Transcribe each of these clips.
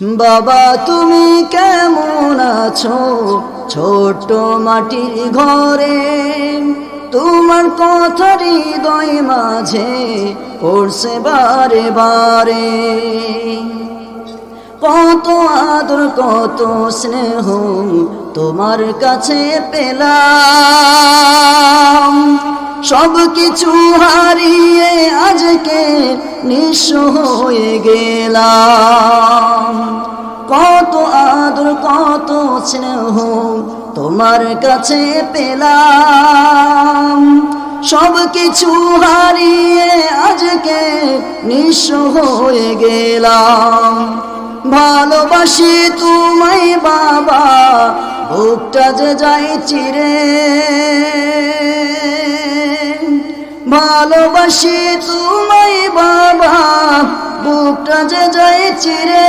বাবা, তুমি কেমন আছো? ছোট মাটির ঘরে, তোমার কথা হৃদয় মাঝে পড়ছে বারে বারে। কত আদর, কত স্নেহ তোমার কাছে পেলাম। সব কিছু হারিয়ে আজকে নিঃস্ব হয়ে গেলাম। কত আদর, কত স্নেহ তোমার কাছে পেলাম। সব কিছু হারিয়ে আজকে নিঃস্ব হয়ে গেলাম। ভালোবাসি তোমায় বাবা, বুকটা যে যাই চিরে। ভালোবাসি তোমায় বাবা, বুকটা যে যাই চিরে।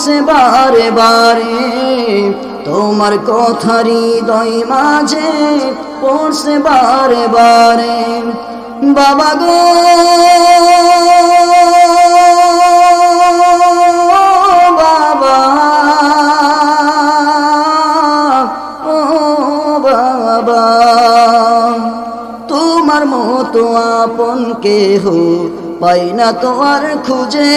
পড়ছে বারে বারে, তোমার কথা হৃদয় মাঝে পড়ছে বারে বারে। বাবা গো, বাবা, ও বাবা, তোমার মতো আপন কেহ পাই না তোমার খুঁজে।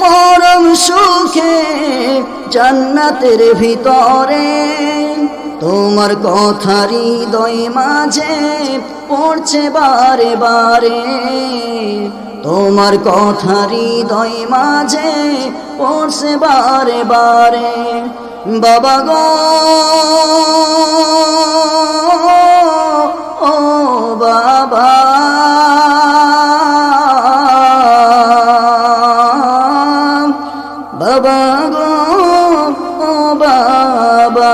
পরম সুখে জান্নাতের ভিতরে। তোমার কথা হৃদয় মাঝে পড়ছে বারে বারে। তোমার কথা হৃদয় মাঝে পড়ছে বারে বারে। বাবা গো বাবা গো বাবা।